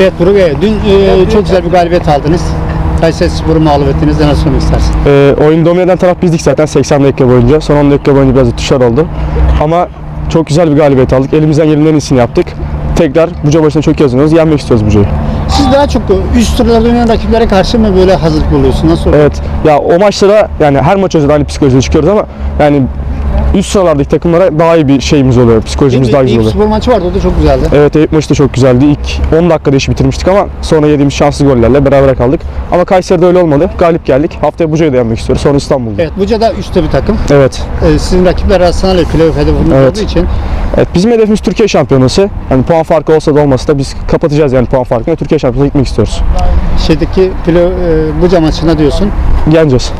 Evet Burak Bey, dün e, çok güzel bir galibiyet aldınız. Kayseri Spor'u mağlup ettiniz. Neler söylemek istersin? Ee, oyunu domine eden taraf bizdik zaten 80 dakika boyunca. Son 10 dakika boyunca biraz tuşar oldu. Ama çok güzel bir galibiyet aldık. Elimizden gelenin en iyisini yaptık. Tekrar Buca başına çok iyi hazırlanıyoruz. Yenmek istiyoruz Buca'yı. Siz daha çok üst turlarda oynayan rakiplere karşı mı böyle hazırlık oluyorsun? Nasıl oluyor? Evet. Ya o maçlara yani her maç özel aynı psikolojide çıkıyoruz ama yani üst sıralardaki takımlara daha iyi bir şeyimiz oluyor. Psikolojimiz daha güzel İlk oluyor. spor maçı vardı o da çok güzeldi. Evet Eyüp maçı da çok güzeldi. İlk 10 dakikada işi bitirmiştik ama sonra yediğimiz şanssız gollerle beraber kaldık. Ama Kayseri'de öyle olmadı. Galip geldik. Haftaya Buca'yı da yenmek istiyoruz. Sonra İstanbul'da. Evet Buca'da üstte bir takım. Evet. E, sizin rakipler arasında da playoff hedefiniz Evet. olduğu için Evet bizim hedefimiz Türkiye şampiyonası. Hani puan farkı olsa da olmasa da biz kapatacağız yani puan farkını. Türkiye şampiyonasına gitmek istiyoruz. şeydeki play, e, Buca maçına diyorsun. Yeneceğiz.